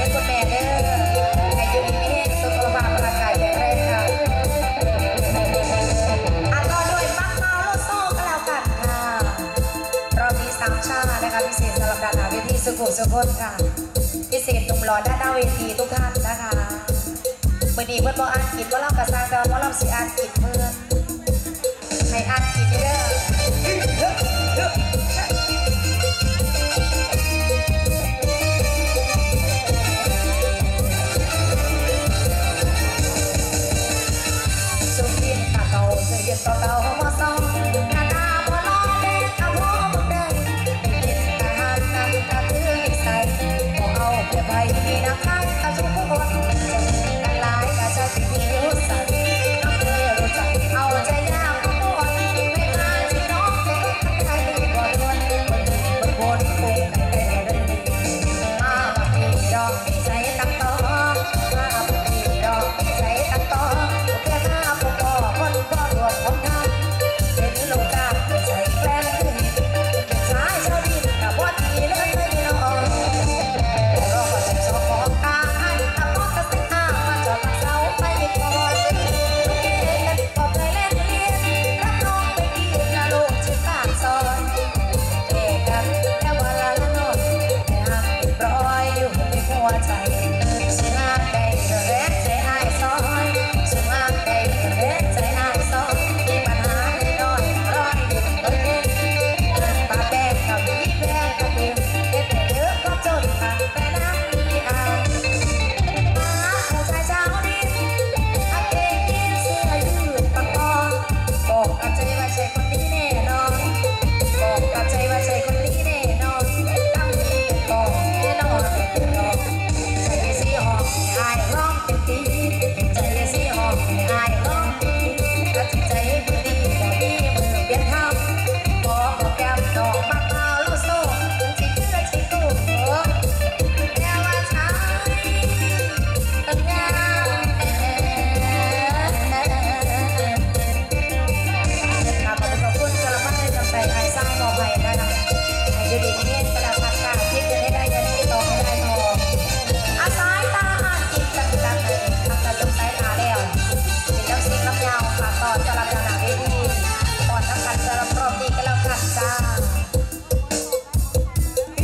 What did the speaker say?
เนคนแม่เด้อให้อยู่ดีมีแห้สุขภาพร่กายแรงค่ะอะต่อดยมักเมาโลโซก็แล้วกันค่ะรอมีสามชานะคะพิเศษสำหรับดานหาเวทีสุขุมสุขนค่ะ พิเศษตุ่มหล่อด้านหน้าเวทีทุกท่านนะคะวันนี้เมื่อนบออ่านกินว่าเรากระซังแต่ว่าเราสิอ่านกิน Dia tahu. water.